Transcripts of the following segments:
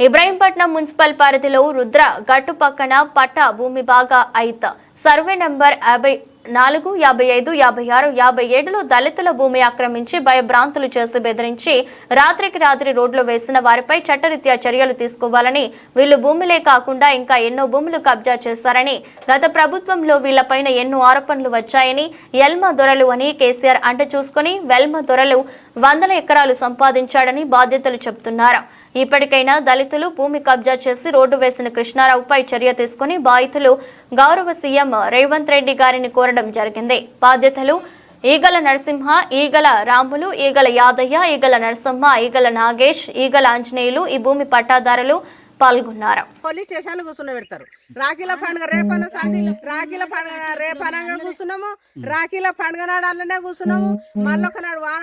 Ibrahimpatnam municipal పరిధిలో రుద్ర గట్టు పక్కన పట్ట భూమి బాగా ఐత్ సర్వే నంబర్ యాభై నాలుగు యాభై ఐదు యాభై ఆరు యాభై ఏడులో దళితుల భూమి ఆక్రమించి భయభ్రాంతులు చేసి బెదిరించి రాత్రికి రాత్రి రోడ్లు వేసిన వారిపై చట్టరీత్యా చర్యలు తీసుకోవాలని వీళ్ళు భూములే కాకుండా ఇంకా ఎన్నో భూములు కబ్జా చేశారని గత ప్రభుత్వంలో వీళ్ళపైన ఎన్నో ఆరోపణలు వచ్చాయని ఎల్మ దొరలు అని కేసీఆర్ అంట చూసుకుని వెల్మ దొరలు వందల ఎకరాలు సంపాదించాడని బాధ్యతలు చెబుతున్నారు ఇప్పటికైనా దళితులు భూమి కబ్జా చేసి రోడ్డు వేసిన కృష్ణారావుపై చర్య తీసుకుని బాధితులు గౌరవ సీఎం రేవంత్ రెడ్డి గారిని కోరడం జరిగింది. బాధ్యతలు ఈగల నరసింహ ఈగల రాములు ఈగల యాదయ్య ఈగల నరసింహ ఈగల నాగేష్ ఈగల ఆంజనేయులు ఈ భూమి పట్టాదారులు పాల్గొన్నారు. పోలీస్ స్టేషన్లు కూర్చుని పెడతారు. రాఖీల పండుగ రేపన రాఖీల పండుగ రేపనంగా కూర్చున్నాము. రాఖీల పండుగ నాడు అల్లనే కూర్చున్నాము. మళ్ళొక నాడు వాన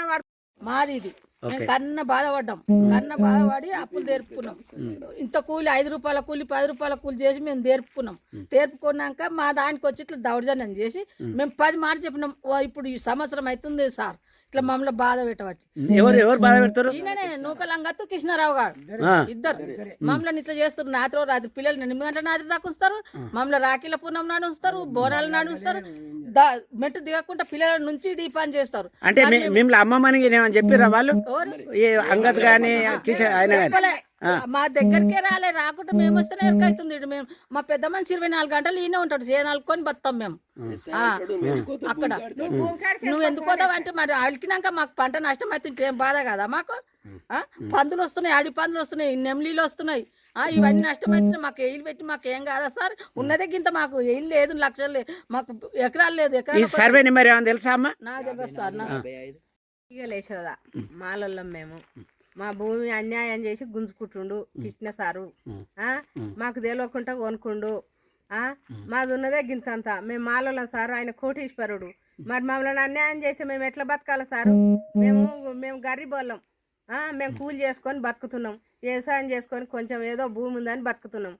మాది ఇది. మేము కన్న బాధపడ్డాం. కన్న బాధపడి అప్పులు తెరుపుకున్నాం. ఇంత కూలి ఐదు రూపాయల కూలి పది రూపాయల కూలి చేసి మేము తెరుపుకున్నాం. తెరుపుకున్నాక మా దానికి వచ్చి ఇట్లా దౌర్జన్యం చేసి మేము పది మాట చెప్పినాం. "ఓ, ఇప్పుడు ఈ సంవత్సరం అవుతుంది సార్. ఇట్లా మమ్మల్ని బాధ పెట్టబట్టి ఎవరు ఎవరు బాధ పెడతారు? ఈయననే నూకలంగత్తు కృష్ణారావు గారు ఇద్దరు. మమ్మల్ని ఇట్లా చేస్తారు రాత్రి రాత్రి పిల్లలు ఎనిమిది గంటల రాత్రి దాకా ఉంచుతారు. మమ్మల్ని రాఖీల పూర్ణం నాడు ఉంచుతారు బోనాలు నాడు ఉంచుతారు. మెట్టు దిగకుండా పిల్లల నుంచి దీపాన్ని చేస్తారు. అంటే మిమ్మల్ని అమ్మమ్మని ఏమని చెప్పిర్రా వాళ్ళు? ఈ అంగత్ ఆయన చెప్పలే. మా దగ్గరికే రాలే రాకుండా మేము వస్తేనే ఎరకైతుంది మేము. మా పెద్ద మనిషి ఇరవై నాలుగు గంటలు ఈయనే ఉంటాడు చేయనాలు కొని బతాం మేము. అక్కడ. నువ్వు ఎందుకు పోతావు అంటే మరి అలికినాక మాకు పంట నష్టం అయితే ఇంకేం బాధ కదా మాకు? ఆ, పందులు వస్తున్నాయి అడి పందులు వస్తున్నాయి నెమ్లీలు వస్తున్నాయి. ఆ, ఇవన్నీ నష్టం అయితే మాకు ఎయిలు పెట్టి మాకు ఏం కాదా సార్? ఉన్నదే గింత మాకు ఎయిలు లేదు లక్షలు లేదు. మాకు ఎకరాలు లేదు ఈ ఎకరాలు సర్వే నెంబర్ ఏమైనా తెలుసా అమ్మా? నా దగ్గర సార్ లేచదా మాలల్లం మేము. మా భూమి అన్యాయం చేసి గుంజుకుంటుండు కృష్ణ సారు. ఆ? మాకు తెలియకుండా కొనుక్కుండు. ఆ? మాది ఉన్నదే గింతంత. మేము మాలలం సారు ఆయన కోటీశ్వరుడు. మరి మమ్మల్ని అన్యాయం చేస్తే మేము ఎట్లా బతకాలి సారు? మేము మేము గరీబోళ్ళం. ఆ, మేము కూలి చేసుకొని బతుకుతున్నాం. వ్యవసాయం చేసుకొని కొంచెం ఏదో భూమి ఉందని బతుకుతున్నాం.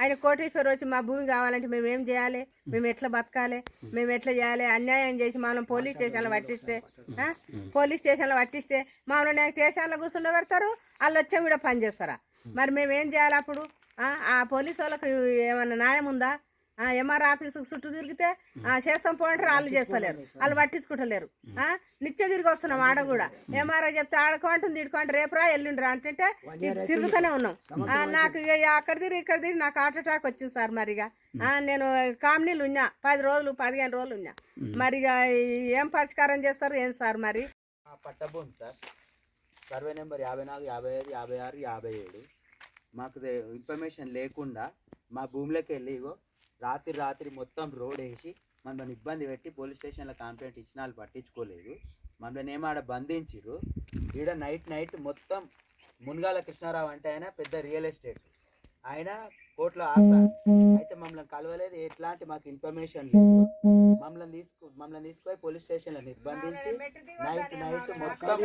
ఆయన కోటేశ్వర్ వచ్చి మా భూమి కావాలంటే మేము ఏం చేయాలి? మేము ఎట్లా బతకాలి? మేము ఎట్లా చేయాలి? అన్యాయం చేసి మనం పోలీస్ స్టేషన్లో పట్టిస్తే పోలీస్ స్టేషన్లో పట్టిస్తే మమ్మల్ని స్టేషన్లో కూర్చుండ పెడతారు? వాళ్ళు వచ్చే కూడా పని చేస్తారా? మరి మేము ఏం చేయాలి అప్పుడు? ఆ, పోలీసు పోలీస్ వాళ్ళకి ఏమన్నా న్యాయం ఉందా? ఎంఆర్ ఆఫీస్ చుట్టూ తిరిగితే ఆ, చేస్తాం పోంటారు వాళ్ళు చేస్తలేరు. వాళ్ళు పట్టించుకుంటలేరు. ఆ, నిత్య తిరిగి వస్తున్నాం ఆడ కూడా. ఎంఆర్ఐ చెప్తే ఆడుకోంటుంది ఇడుకోండి రేపురా ఎల్లుండిరా ఇది తిరుగుతూనే ఉన్నాం. ఆ, నాకు ఇక అక్కడ తిరిగి ఇక్కడ తిరిగి నాకు హార్ట్ అటాక్ వచ్చింది సార్ మరిగా. ఆ, నేను కామినీలు ఉన్నా పది రోజులు పదిహేను రోజులు ఉన్నా. మరిగా ఏం పరిష్కారం చేస్తారు ఏం సార్ మరి? ఆ పట్టభూమి సార్. సర్వే నెంబర్ యాభై నాలుగు యాభై ఐదు యాభై ఆరు యాభై ఏడు. మాకు ఇన్ఫర్మేషన్ లేకుండా మా భూమిలోకి వెళ్ళి ఇగో రాత్రి రాత్రి మొత్తం రోడ్ వేసి మమ్మల్ని ఇబ్బంది పెట్టి పోలీస్ స్టేషన్లో కంప్లైంట్ ఇచ్చిన వాళ్ళు పట్టించుకోలేదు. మమ్మల్ని ఏమో ఆడ బంధించిర్రు? ఈడ నైట్ నైట్ మొత్తం మున్గాల కృష్ణారావు అంటే ఆయన పెద్ద రియల్ ఎస్టేట్. ఆయన కోట్ల ఆశ అయితే మమ్మల్ని కలవలేదు. ఎట్లాంటి మాకు ఇన్ఫర్మేషన్ లేదు. మమ్మల్ని తీసుకు మమ్మల్ని తీసుకుపోయి పోలీస్ స్టేషన్లో నిర్బంధించి నైట్ నైట్ మొత్తం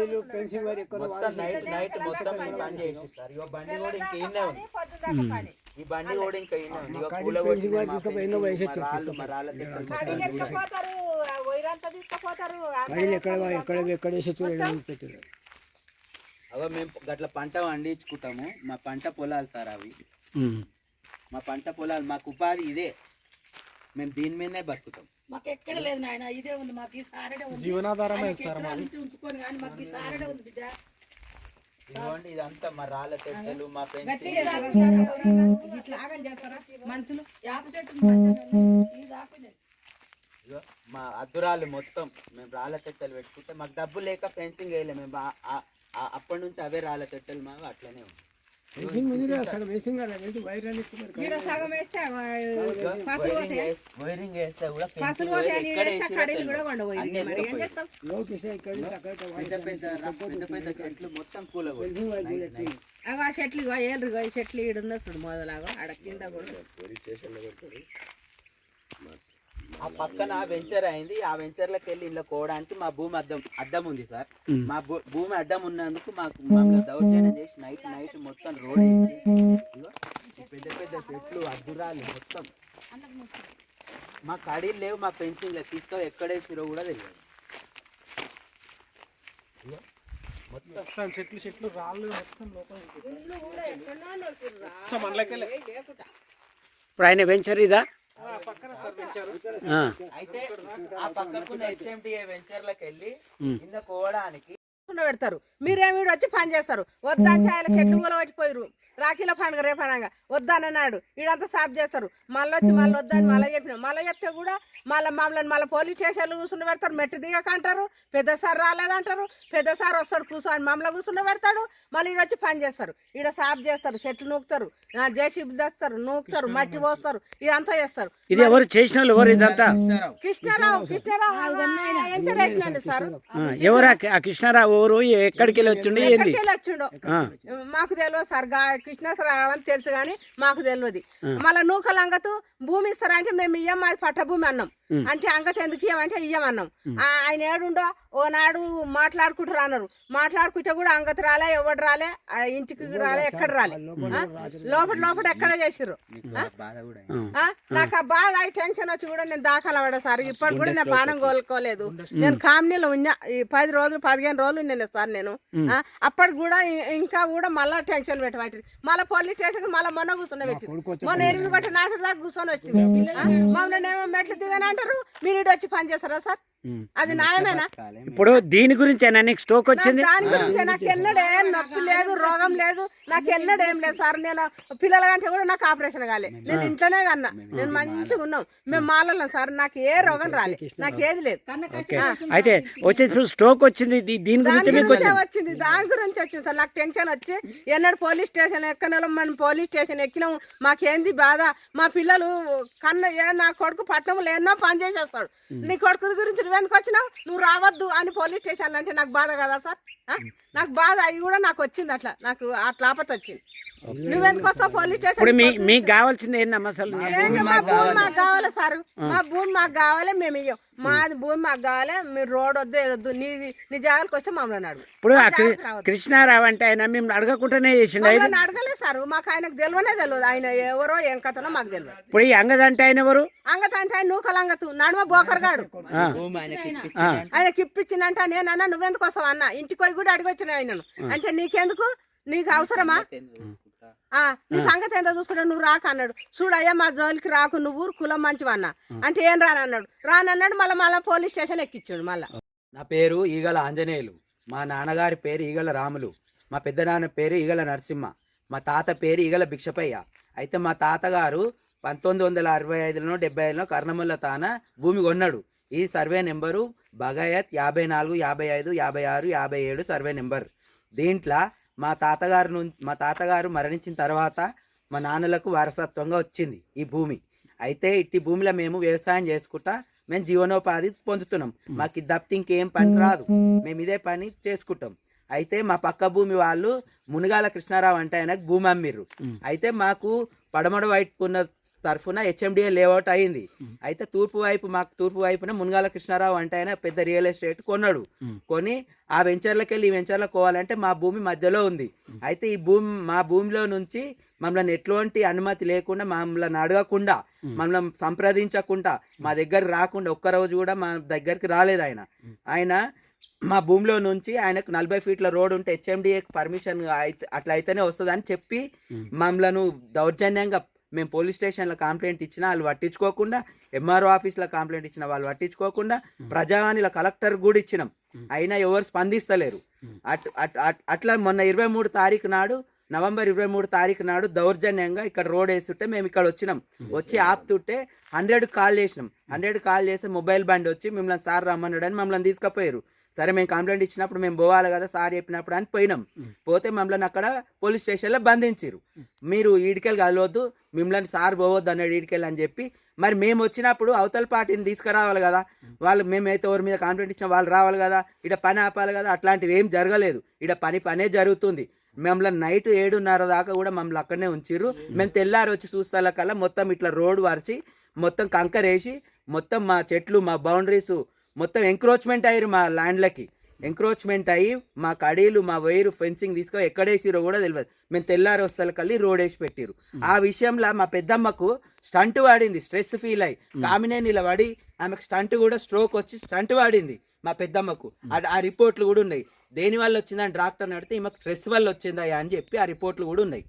మొత్తం నైట్ నైట్ మొత్తం చేసి సార్. బండి కూడా ఇంకా ఉంది ఈ బండి కూడా ఇంకా మేము గట్ల పంట పండించుకుంటాము. మా పంట పొలాలు సార్ అవి. మా పంట పొలాలు మాకు ఉపాధి ఇదే. మేము దీని మీదనే బతుకుతాం. మాకు ఎక్కడ లేదు నాయన ఇదే ఉంది. మాకు ఈ సారడే ఉంది. జీవనాధారమే ఉంచుకొని కానీ మాకు ఈ సారడే ఉంది బిడ్డ. ఇదిగోండి ఇదంతా మా రాళ్ళ తెట్టలు మా మనుషులు యాప చెట్టు ఇగో మా అద్దురాలు మొత్తం మేము రాళ్ళ తెట్టలు పెట్టుకుంటే మాకు డబ్బు లేక ఫెన్సింగ్ వేయలేము మేము అప్పటి నుంచి అవే రాళ్ళ తెట్టలు మాకు అట్లనే ఉంది. వైరింగ్ వేస్తే కూడా పెద్ద పెద్ద పెద్ద పెద్ద చెట్లు మొత్తం కూల అగో ఆ చెట్లు ఏళ్ళు చెట్లు ఈడు ఉన్న చూడు మొదలాగో. ఆడ కింద కూడా. ఆ పక్కన వెంచర్ అయింది. ఆ వెంచర్లోకి వెళ్ళి ఇంట్లో కోవడానికి మా భూమి అద్దం అద్దం ఉంది సార్. మా భూ- భూమి అడ్డం ఉన్నందుకు మాకు మమ్మల్ని దౌర్జన్యం చేసి నైట్ నైట్ మొత్తం రోడ్ పెద్ద పెద్ద చెట్లు అద్దురాలు మొత్తం. మా కడీలు లేవు మా పెన్సింగ్ లేవు తీసుకో ఎక్కడేసిరో కూడా తెలియదు. మొత్తం. చెట్లు చెట్లు రాళ్ళు మొత్తం లోపల. ఇప్పుడు ఆయన వెంచర్ ఇదా? ఆ, అయితే ఆ పక్కకున్న హెచ్ఎండిఏ వెంచర్లకు వెళ్ళి కింద కోవడానికి పెడతారు. మీరేమి ఈడ వచ్చి పని చేస్తారు? వద్దా చేయాలి చెట్లు కూడా పట్టిపోయారు రాఖీల పండుగ రేపనంగా వద్దానన్నాడు వీడంతా సాఫ్ చేస్తారు. మళ్ళీ వచ్చి మళ్ళీ వద్దని మళ్ళీ చెప్పినాం. మళ్ళీ చెప్తే కూడా మళ్ళీ మమ్మల్ని మళ్ళీ పోలీస్ స్టేషన్లు కూర్చుని పెడతారు మెట్టు దిగక అంటారు పెద్ద సార్ రాలేదంటారు పెద్ద సార్ వస్తాడు కూర్చొని మమ్మల్ని కూర్చుని పెడతాడు మళ్ళీ ఈడ వచ్చి పని చేస్తారు. ఈడ సాఫ్ చేస్తారు చెట్లు నూకుతారు జేసీబీ తెస్తారు నూకుతారు మట్టి పోస్తారు ఇదంతా చేస్తారు. ఇది ఎవరు చేసిన వాళ్ళు ఎవరు ఇదంతా? కృష్ణారావు కృష్ణారావు సార్. ఎవరు ఆ- కృష్ణారావు ఎవరు? ఎక్కడికి వెళ్ళి వచ్చిండు? ఏంది? మాకు తెలియదు సార్గా కృష్ణేశ్వరరావు అని తెలుసు కానీ మాకు తెలియదు మళ్ళీ నూకలు అంగతు భూమి ఇస్తారంటే మేము ఇయ్యం అది పట్టభూమి అన్నాం. అంటే అంగత ఎందుకు ఇయ్యమంటే ఇయ్యమన్నాం. ఆ, ఆయన ఏడుండో ఓనాడు మాట్లాడుకుంటారు అన్నారు. మాట్లాడుకుంటే కూడా అంగత రాలే ఎవడు రాలే ఆ ఇంటికి రాలే ఎక్కడ రాలే? లోపల లోపల ఎక్కడ చేసిర్రు? ఆ? బాధ కూడా ఆ? నాకు ఆ బాధ ఈ టెన్షన్ వచ్చి కూడా నేను దాఖలు పడ్డా సార్. ఇప్పటి కూడా నేను పానం కోలుకోలేదు. నేను కామ్నీలో ఉన్నా. ఈ పది రోజులు పదిహేను రోజులు ఉన్నాను సార్ నేను. ఆ? అప్పటికి కూడా ఇంకా కూడా మళ్ళా టెన్షన్ పెట్టబట్టి మళ్ళీ పోలీస్ స్టేషన్ మళ్ళీ మొన్న కూర్చొని పెట్టి మొన్న ఎనిమిది కొట్టి నాటి దాకా కూర్చొని వచ్చింది. మమ్మల్ని ఏమో మెట్లు దిగని అంటారు మీరు ఇటు వచ్చి పని చేస్తారా సార్? అది న్యాయమేనా? ఇప్పుడు దీని గురించి నీకు స్టోక్ వచ్చింది? దాని గురించి నాకు ఎన్నడూ నొప్పి లేదు రోగం లేదు నాకు ఎన్నడూ ఏం లేదు సార్. నేను పిల్లల కంటే కూడా నాకు ఆపరేషన్ కాలే. నేను ఇంట్లోనే కన్నా. నేను మంచిగా ఉన్నాం. మేము మాలలో సార్. నాకు ఏ రోగం రాలే. నాకు ఏది లేదు. ఓకే అయితే వచ్చి స్టోక్ వచ్చింది. దీ- దీని గురించి మీకు వచ్చింది? వచ్చింది. దాని గురించి వచ్చింది సార్. నాకు టెన్షన్ వచ్చి ఎన్నడు పోలీస్ స్టేషన్ ఎక్కనలో మనం పోలీస్ స్టేషన్ ఎక్కినాం. మాకేంది బాధ? మా పిల్లలు కన్న ఏ నా కొడుకు పట్టణంలో ఎన్నో పని చేసేస్తాడు. నీ కొడుకు గురించి నువ్వెందుకు వచ్చినావు? నువ్వు రావద్దు. అని పోలీస్ స్టేషన్ అంటే నాకు బాధ కదా సార్? నాకు బాధ అవి కూడా నాకు వచ్చింది అట్లా. నాకు అట్లా ఆపత వచ్చింది నువ్వెందుకు వస్తావు పోలీస్ ఇప్పుడు మీ స్టేషన్ మీకు కావాల్సింది ఏందమ్మా అసలు? ఏంటి మా భూమి మాకు కావాలి సార్. మా భూమి మాకు కావాలి మేము ఇయ్యం. మాది భూమి మాకు కావాలి మీరు రోడ్ వద్దు ఏదొద్దు నీ నీ జాగాలకు వస్తే మమ్మల్ని అడుగు ఇప్పుడు ఆ మా కృ-. కృష్ణారావు అంటే ఆయన మేము అడగకుండానే చేసిండు? ఆయన మమ్మల్ని అడగలేదు సార్. మాకు ఆయనకు తెలియనే తెలియదు. ఆయన ఎవరో ఏం కథనో మాకు తెలియదు. ఇప్పుడు ఈ అంగద అంటే ఆయన ఎవరు? అంగత అంటే ఆయన నూకలు అంగతు నడుమ బోకరగాడు ఆ, భూమి ఆయనకి ఇప్పించి ఆ, ఆయనకి ఇప్పించిందంట. నేను అన్న నువ్వెందుకు వస్తావు అన్న? ఇంటికి పోయి కూడా అడిగి వచ్చిన ఆయనను అంటే నీకెందుకు? నీకు అవసరమా? నీ సంగతి ఎంత చూసుకుంటా? నువ్వు రాక అన్నాడు. చూడయ్యా మా జోలికి రాకు నువ్వు కులం మంచివన్నా. అంటే ఏం రానన్నాడు? రానన్నాడు మళ్ళీ మళ్ళీ పోలీస్ స్టేషన్ ఎక్కించాడు మళ్ళీ. నా పేరు ఈగల ఆంజనేయులు. మా నాన్నగారి పేరు ఈగల రాములు. మా పెద్ద నాన్న పేరు ఈగల నరసింహ. మా తాత పేరు ఈగల భిక్షపయ్య. అయితే మా తాతగారు పంతొమ్మిది వందల అరవై ఐదులో డెబ్బై ఐదులో కర్ణముల తాన భూమి కొన్నాడు. ఈ సర్వే నెంబరు బగాయత్ యాభై నాలుగు యాభై ఐదు యాభై ఆరు యాభై ఏడు సర్వే నెంబర్. దీంట్లో మా తాతగారు ను మా తాతగారు మరణించిన తర్వాత మా నాన్నలకు వారసత్వంగా వచ్చింది ఈ భూమి. అయితే ఇట్టి భూమిలో మేము వ్యవసాయం చేసుకుంటా మేము జీవనోపాధి పొందుతున్నాం. మాకు ఇది తప్పితే ఇంకేం పని రాదు. మేము ఇదే పని చేసుకుంటాం. అయితే మా పక్క భూమి వాళ్ళు మునిగాల కృష్ణారావు అంటే ఆయనకు భూమి అమ్మిర్రు. అయితే మాకు పడమడ వైపు ఉన్న తరఫున హెచ్ఎండిఏ లేఅవుట్ అయింది. అయితే తూర్పు వైపు మాకు తూర్పు వైపున మునగాల కృష్ణారావు అంటే ఆయన పెద్ద రియల్ ఎస్టేట్ కొన్నాడు. కొని ఆ వెంచర్లకు వెళ్ళి ఈ వెంచర్లకు పోవాలంటే మా భూమి మధ్యలో ఉంది. అయితే ఈ భూమి మా భూమిలో నుంచి మమ్మల్ని ఎటువంటి అనుమతి లేకుండా మమ్మల్ని అడగకుండా మమ్మల్ని సంప్రదించకుండా మా దగ్గర రాకుండా ఒక్కరోజు కూడా మా దగ్గరికి రాలేదు ఆయన. ఆయన మా భూమిలో నుంచి ఆయనకు నలభై ఫీట్ల రోడ్ ఉంటే హెచ్ఎండిఏకి పర్మిషన్ అయితే అట్లా అయితేనే వస్తుందని చెప్పి మమ్మలను దౌర్జన్యంగా మేము పోలీస్ స్టేషన్లో కంప్లైంట్ ఇచ్చినా వాళ్ళు పట్టించుకోకుండా ఎంఆర్ఓ ఆఫీస్లో కంప్లైంట్ ఇచ్చిన వాళ్ళు పట్టించుకోకుండా ప్రజావాణిలో కలెక్టర్ కూడా ఇచ్చినాం. అయినా ఎవరు స్పందిస్తలేరు. అట్ అట్- అట్- అట్లా మొన్న ఇరవై మూడు తారీఖు నాడు నవంబర్ ఇరవై మూడు తారీఖు నాడు దౌర్జన్యంగా ఇక్కడ రోడ్ వేస్తుంటే మేము ఇక్కడ వచ్చినాం. వచ్చి ఆపుతుంటే హండ్రెడ్ కాల్ చేసినాం. హండ్రెడ్ కాల్ చేసి మొబైల్ బండి వచ్చి మిమ్మల్ని సార్ రమ్మన్నాడు అని మమ్మల్ని తీసుకుపోయారు. సరే మేము కంప్లైంట్ ఇచ్చినప్పుడు మేము పోవాలి కదా సార్ చెప్పినప్పుడు అని పోయినాం. పోతే మమ్మల్ని అక్కడ పోలీస్ స్టేషన్లో బంధించారు మీరు ఈడికెళ్ళి కలవద్దు మిమ్మల్ని సార్ పోవద్దు అన్నాడు ఈడికెళ్ళి అని చెప్పి. మరి మేము వచ్చినప్పుడు అవతల పార్టీని తీసుకురావాలి కదా. వాళ్ళు మేమైతే ఎవరి మీద కంప్లైంట్ ఇచ్చినా వాళ్ళు రావాలి కదా. ఇక్కడ పని ఆపాలి కదా. అట్లాంటివి ఏం జరగలేదు. ఇక్కడ పని పనే జరుగుతుంది. మమ్మల్ని నైట్ ఏడున్నర దాకా కూడా మమ్మల్ని అక్కడనే ఉంచిర్రు. మేము తెల్లారి వచ్చి చూస్తా కల్లా మొత్తం ఇట్లా రోడ్ వరిచి మొత్తం కంకరేసి మొత్తం మా చెట్లు మా బౌండరీస్ మొత్తం ఎంక్రోచ్మెంట్ అయ్యారు మా ల్యాండ్లకి ఎంక్రోచ్మెంట్ అయ్యి మా కడీలు మా వైరు ఫెన్సింగ్ తీసుకో ఎక్కడేసిరో కూడా తెలియదు. మేము తెల్లారి వస్తాల కల్లి రోడ్ వేసి పెట్టిరు ఆ విషయంలో మా పెద్దమ్మకు స్టంట్ వాడింది స్ట్రెస్ ఫీల్ అయ్యి. కామినేని ఇలా పడి ఆమెకు స్టంట్ కూడా స్ట్రోక్ వచ్చి స్టంట్ వాడింది మా పెద్దమ్మకు. ఆ- రిపోర్ట్లు కూడా ఉన్నాయి. దేని వల్ల వచ్చిందని డాక్టర్ అడిగితే ఈమెకు స్ట్రెస్ వల్ల వచ్చిందా అని చెప్పి ఆ రిపోర్ట్లు కూడా ఉన్నాయి.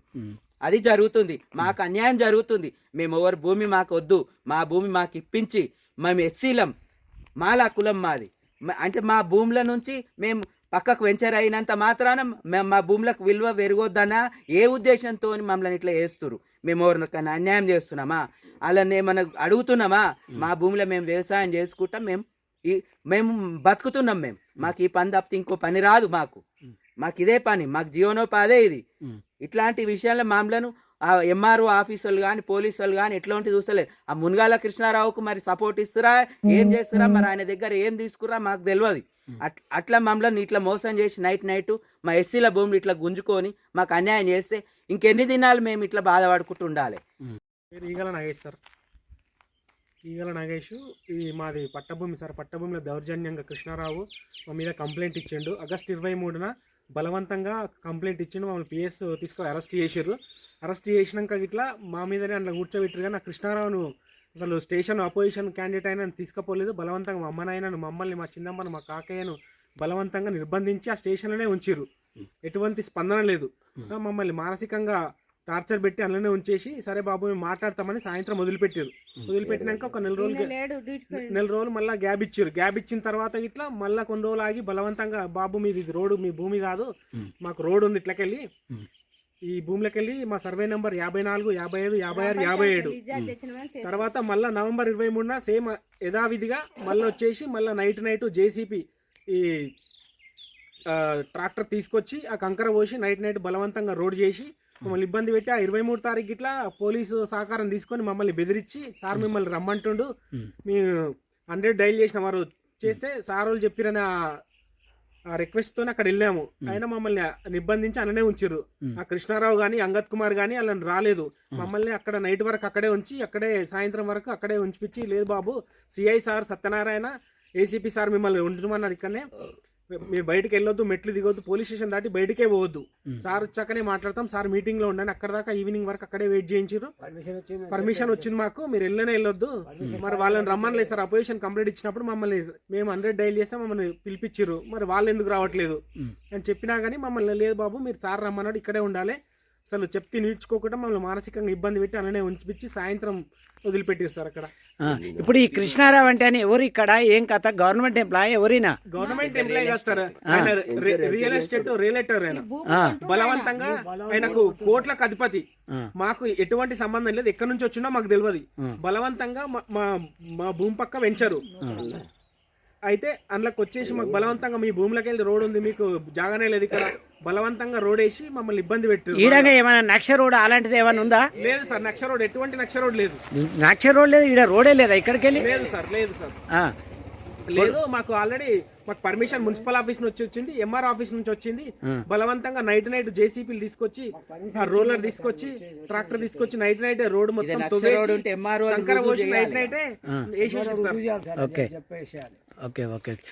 అది జరుగుతుంది. మాకు అన్యాయం జరుగుతుంది. మేము ఎవరి భూమి మాకు వద్దు. మా భూమి మాకు ఇప్పించి మేము ఎస్సీలం. మాలా కులం మాది. అంటే మా భూముల నుంచి మేము పక్కకు వెంచర్ అయినంత మాత్రాన మేము మా భూములకు విలువ పెరగొద్దనా ఏ ఉద్దేశంతో మమ్మల్ని ఇట్లా వేస్తురు మేము ఎవరికైనా అన్యాయం చేస్తున్నామా? అలానే ఏమన్నా అడుగుతున్నామా? మా భూమిలో మేము వ్యవసాయం చేసుకుంటాం మేము ఈ మేము బతుకుతున్నాం మేము. మాకు ఈ పని తప్పితే ఇంకో పని రాదు మాకు. మాకు ఇదే పని మాకు జీవనోపాధే ఇది. ఇట్లాంటి విషయాల్లో మామూలను ఆ ఎంఆర్ఓ ఆఫీసర్లు కానీ పోలీసు వాళ్ళు కానీ ఎట్లాంటి చూస్తలేరు. ఆ మునగాల కృష్ణారావుకు మరి సపోర్ట్ ఇస్తురా? ఏం చేస్తురా? మరి ఆయన దగ్గర ఏం తీసుకురా మాకు తెలియదు అట్- అట్లా మమ్మల్ని ఇట్లా మోసం చేసి నైట్ నైట్ మా ఎస్సీల భూములు ఇట్లా గుంజుకొని మాకు అన్యాయం చేస్తే ఇంకెన్ని దినాలు మేము ఇట్లా బాధపడుకుంటూ ఉండాలి? ఈగల నాగేష్ సార్. ఈగల నాగేష్ ఈ మాది పట్టభూమి సార్. పట్టభూమిలో దౌర్జన్యంగా కృష్ణారావు మా మీద కంప్లైంట్ ఇచ్చిండు. ఆగస్ట్ ఇరవై మూడున బలవంతంగా కంప్లైంట్ ఇచ్చిండు మమ్మల్ని పిఎస్ తీసుకొని అరెస్ట్ చేసిర్రు. అరెస్ట్ చేసినాక ఇట్లా మా మీదనే అందులో కూర్చోబెట్టారు కానీ ఆ కృష్ణారావును అసలు స్టేషన్ అపోజిషన్ క్యాండిడేట్ అయినా తీసుకపోలేదు. బలవంతంగా మా అమ్మనాయనను మమ్మల్ని మా చిన్నమ్మను మా కాకయ్యను బలవంతంగా నిర్బంధించి ఆ స్టేషన్లోనే ఉంచిర్రు. ఎటువంటి స్పందన లేదు. మమ్మల్ని మానసికంగా టార్చర్ పెట్టి అందులోనే ఉంచేసి సరే బాబు మేము మాట్లాడతామని సాయంత్రం వదిలిపెట్టారు వదిలిపెట్టినాక ఒక నెల రోజులు నెల రోజులు మళ్ళీ గ్యాప్ ఇచ్చారు. గ్యాప్ ఇచ్చిన తర్వాత ఇట్లా మళ్ళీ కొన్ని రోజులు ఆగి బలవంతంగా బాబు మీది ఇది రోడ్డు మీ భూమి కాదు మాకు రోడ్డు ఉంది ఇట్లకెళ్ళి ఈ భూమిలోకి వెళ్ళి మా సర్వే నెంబర్ యాభై నాలుగు యాభై ఐదు యాభై ఆరు యాభై ఏడు. తర్వాత మళ్ళీ నవంబర్ ఇరవై మూడున సేమ్ యథావిధిగా మళ్ళీ వచ్చేసి మళ్ళీ నైట్ నైట్ జేసీపీ ఈ ట్రాక్టర్ తీసుకొచ్చి ఆ కంకర పోసి నైట్ నైట్ బలవంతంగా రోడ్ చేసి మమ్మల్ని ఇబ్బంది పెట్టి ఆ ఇరవై మూడు తారీఖు ఇట్లా పోలీసు సహకారం తీసుకొని మమ్మల్ని బెదిరించి సార్ మిమ్మల్ని రమ్మంటుండు. మేము. హండ్రెడ్ డైల్ చేసిన వారు చేస్తే సార్ వాళ్ళు చెప్పిరని ఆ రిక్వెస్ట్ తోనే అక్కడ వెళ్ళాము. అయినా మమ్మల్ని నిర్బంధించి అననే ఉంచారు ఆ కృష్ణారావు గాని అంగత్ కుమార్ గాని వాళ్ళని రాలేదు. మమ్మల్ని అక్కడ నైట్ వరకు అక్కడే ఉంచి అక్కడే సాయంత్రం వరకు అక్కడే ఉంచిపిచ్చి లేదు బాబు CI sir Satyanarayana ACP sir మిమ్మల్ని ఉంచమన్నారు ఇక్కడనే. మీరు బయటికి వెళ్ళొద్దు మెట్లు దిగొద్దు పోలీస్ స్టేషన్ దాటి బయటికే పోవద్దు. సార్ వచ్చాకనే మాట్లాడతాం సార్ మీటింగ్లో ఉండండి అక్కడ దాకా ఈవినింగ్ వరకు అక్కడే వెయిట్ చేయించారు పర్మిషన్ వచ్చింది మాకు మీరు వెళ్ళనే వెళ్ళొద్దు. మరి వాళ్ళని రమ్మనలేదు సార్ అపోజిషన్ కంప్లీట్ ఇచ్చినప్పుడు మమ్మల్ని మేము హండ్రెడ్ డైల్ చేస్తే మమ్మల్ని పిలిపించారు మరి వాళ్ళు ఎందుకు రావట్లేదు? అని చెప్పినా కానీ మమ్మల్ని లేదు బాబు మీరు సార్ రమ్మన్నాడు ఇక్కడే ఉండాలి. అసలు చెప్తే నీడ్చుకోకుండా మమ్మల్ని మానసికంగా ఇబ్బంది పెట్టి అలానే ఉంచిపిచ్చి సాయంత్రం వదిలిపెట్టారు సార్ అక్కడ. ఇప్పుడు ఈ కృష్ణారావు అంటే అని ఎవరు ఇక్కడ ఏం కథ? గవర్నమెంట్ ఎంప్లాయ్ ఎవరినా? గవర్నమెంట్ ఎంప్లాయ్ కాదు సార్. ఆయన రి- రియల్ ఎస్టేట్ రియలేటర్ ఆయన. బలవంతంగా ఆయనకు కోట్లకు అధిపతి మాకు ఎటువంటి సంబంధం లేదు. ఎక్కడి నుంచి వచ్చినా మాకు తెలియదు బలవంతంగా మా- మా మా భూమి పక్క వెంచరు. అయితే అందులోకి వచ్చేసి మాకు బలవంతంగా మీ భూమిలోకి వెళ్ళి రోడ్ ఉంది మీకు జాగానే లేదు ఇక్కడ. బలవంతంగా రోడ్ వేసి మమ్మల్ని ఇబ్బంది పెట్టారు ఈడగా ఏమైనా నక్ష రోడ్ అలాంటిది ఏమైనా ఉందా? లేదు సార్ నక్ష రోడ్ ఎటువంటి నక్ష రోడ్ లేదు. నక్ష రోడ్ లేదు ఈడ రోడే లేదా ఇక్కడికి వెళ్ళి లేదు సార్ లేదు సార్. ఆ, లేదు మాకు ఆల్రెడీ మాకు పర్మిషన్ మున్సిపల్ ఆఫీస్ నుంచి వచ్చింది ఎంఆర్ ఆఫీస్ నుంచి వచ్చింది. బలవంతంగా నైట్ నైట్ జేసీపీలు తీసుకొచ్చి ఆ రోలర్ తీసుకొచ్చి ట్రాక్టర్ తీసుకొచ్చి నైట్ నైట్ రోడ్ మొత్తం నైట్. నైటే వేసేసి సార్ ఓకే ఓకే ఓకే